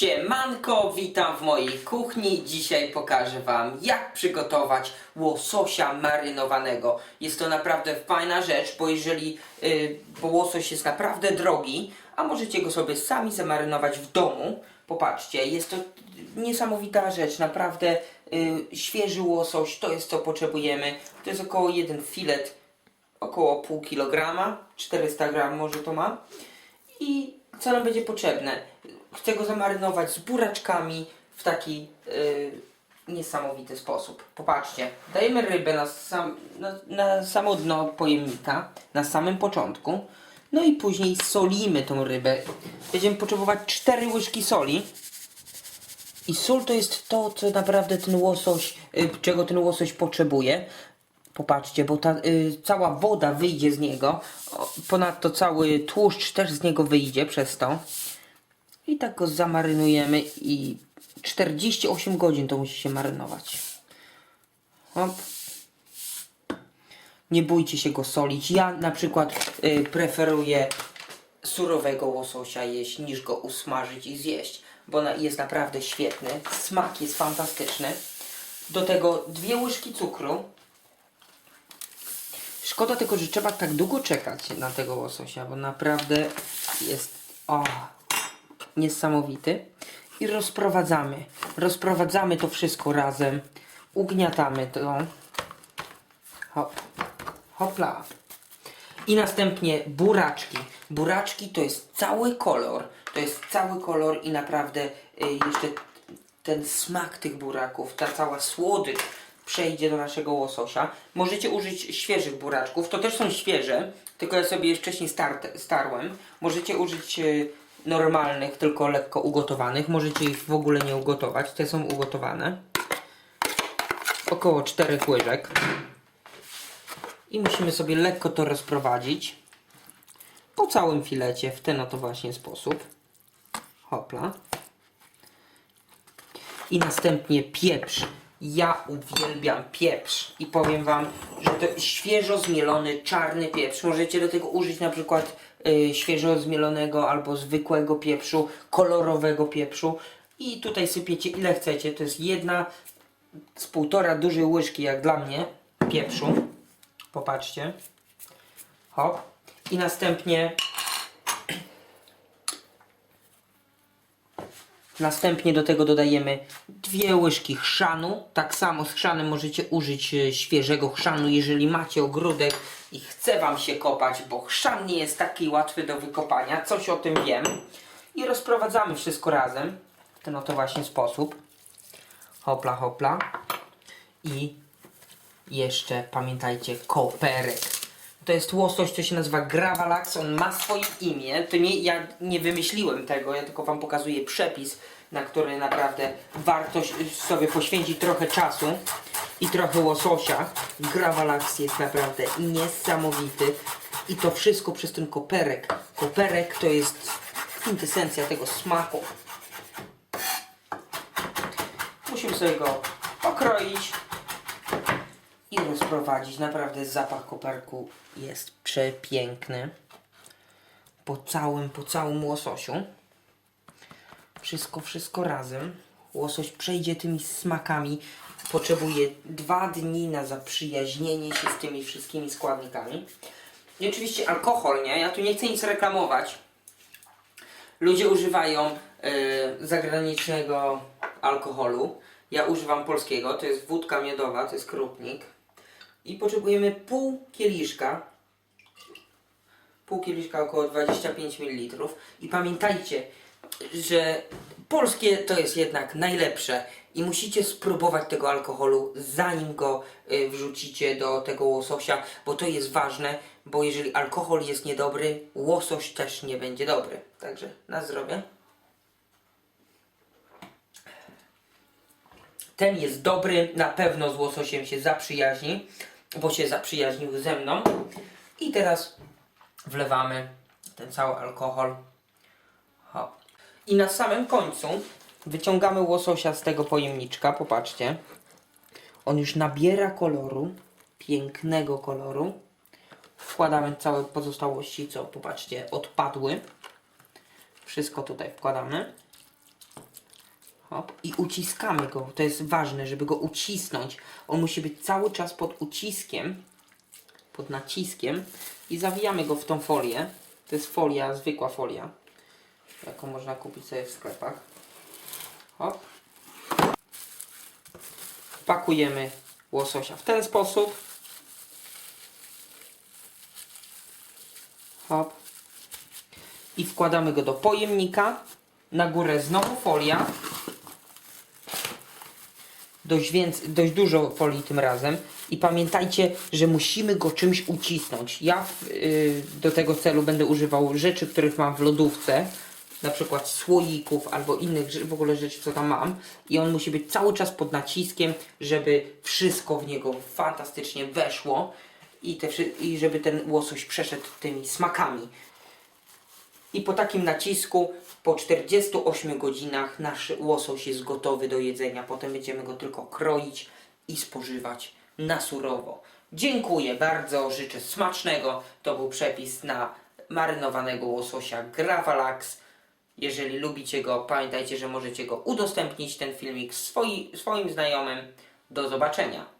Siemanko, witam w mojej kuchni. Dzisiaj pokażę Wam, jak przygotować łososia marynowanego. Jest to naprawdę fajna rzecz, bo jeżeli y, bo łosoś jest naprawdę drogi, a możecie go sobie sami zamarynować w domu. Popatrzcie, jest to niesamowita rzecz, naprawdę y, świeży łosoś, to jest co potrzebujemy. To jest około jeden filet, około pół kilograma, 400 gram może to ma. I co nam będzie potrzebne? Chcę go zamarynować z buraczkami w taki yy, niesamowity sposób. Popatrzcie, dajemy rybę na, sam, na, na samo dno pojemnika, na samym początku. No i później solimy tą rybę. Będziemy potrzebować 4 łyżki soli. I sól to jest to, co naprawdę ten łosoś, y, czego ten łosoś potrzebuje. Popatrzcie, bo ta y, cała woda wyjdzie z niego. Ponadto cały tłuszcz też z niego wyjdzie przez to. I tak go zamarynujemy i 48 godzin to musi się marynować. Hop. Nie bójcie się go solić. Ja na przykład y, preferuję surowego łososia jeść niż go usmażyć i zjeść, bo na, jest naprawdę świetny. Smak jest fantastyczny. Do tego dwie łyżki cukru. Szkoda tylko, że trzeba tak długo czekać na tego łososia, bo naprawdę jest o, niesamowity. I rozprowadzamy. Rozprowadzamy to wszystko razem. Ugniatamy to. Hop. Hopla. I następnie buraczki. Buraczki to jest cały kolor. To jest cały kolor i naprawdę y, jeszcze ten smak tych buraków, ta cała słodycz przejdzie do naszego łososia. Możecie użyć świeżych buraczków. To też są świeże, tylko ja sobie je wcześniej starłem. Możecie użyć y, normalnych, tylko lekko ugotowanych. Możecie ich w ogóle nie ugotować. Te są ugotowane. Około 4 łyżek. I musimy sobie lekko to rozprowadzić po całym filecie w ten oto właśnie sposób. Hopla. I następnie pieprz. Ja uwielbiam pieprz i powiem Wam, że to świeżo zmielony czarny pieprz. Możecie do tego użyć na przykład świeżo zmielonego albo zwykłego pieprzu, kolorowego pieprzu. I tutaj sypiecie ile chcecie. To jest jedna z półtora dużej łyżki, jak dla mnie, pieprzu. Popatrzcie. Hop. I następnie Następnie do tego dodajemy dwie łyżki chrzanu. Tak samo z chrzanem możecie użyć e, świeżego chrzanu, jeżeli macie ogródek i chce Wam się kopać, bo chrzan nie jest taki łatwy do wykopania. Coś o tym wiem. I rozprowadzamy wszystko razem w ten oto właśnie sposób. Hopla, hopla. I jeszcze pamiętajcie koperek. To jest łosoś, co się nazywa Gravalax, on ma swoje imię. To nie, ja nie wymyśliłem tego, ja tylko wam pokazuję przepis, na który naprawdę warto sobie poświęcić trochę czasu i trochę łososia. Gravalax jest naprawdę niesamowity i to wszystko przez ten koperek. Koperek to jest kwintesencja tego smaku. Musimy sobie go pokroić i rozprowadzić. Naprawdę zapach koperku jest przepiękny. Po całym, po całym łososiu. Wszystko, wszystko razem. Łosoś przejdzie tymi smakami. Potrzebuje dwa dni na zaprzyjaźnienie się z tymi wszystkimi składnikami. I oczywiście alkohol, nie? Ja tu nie chcę nic reklamować. Ludzie używają y, zagranicznego alkoholu. Ja używam polskiego, to jest wódka miodowa, to jest krupnik. I potrzebujemy pół kieliszka. Pół kieliszka około 25 ml. I pamiętajcie, że polskie to jest jednak najlepsze. I musicie spróbować tego alkoholu, zanim go y, wrzucicie do tego łososia, bo to jest ważne, bo jeżeli alkohol jest niedobry, łosoś też nie będzie dobry. Także na zdrowie. Ten jest dobry, na pewno z łososiem się zaprzyjaźni, bo się zaprzyjaźnił ze mną. I teraz wlewamy ten cały alkohol. Hop. I na samym końcu wyciągamy łososia z tego pojemniczka, popatrzcie. On już nabiera koloru, pięknego koloru. Wkładamy całe pozostałości, co popatrzcie, odpadły. Wszystko tutaj wkładamy. Hop. I uciskamy go. To jest ważne, żeby go ucisnąć. On musi być cały czas pod uciskiem, pod naciskiem i zawijamy go w tą folię. To jest folia, zwykła folia, jaką można kupić sobie w sklepach. Hop. Pakujemy łososia w ten sposób. Hop. I wkładamy go do pojemnika. Na górę znowu folia. Dość, więc, dość dużo folii tym razem. I pamiętajcie, że musimy go czymś ucisnąć. Ja w, y, do tego celu będę używał rzeczy, których mam w lodówce. Na przykład słoików albo innych w ogóle rzeczy, co tam mam. I on musi być cały czas pod naciskiem, żeby wszystko w niego fantastycznie weszło. I, te, I żeby ten łosoś przeszedł tymi smakami. I po takim nacisku, po 48 godzinach, nasz łosoś jest gotowy do jedzenia. Potem będziemy go tylko kroić i spożywać na surowo. Dziękuję bardzo, życzę smacznego. To był przepis na marynowanego łososia Gravalax. Jeżeli lubicie go, pamiętajcie, że możecie go udostępnić, ten filmik swoi, swoim znajomym. Do zobaczenia.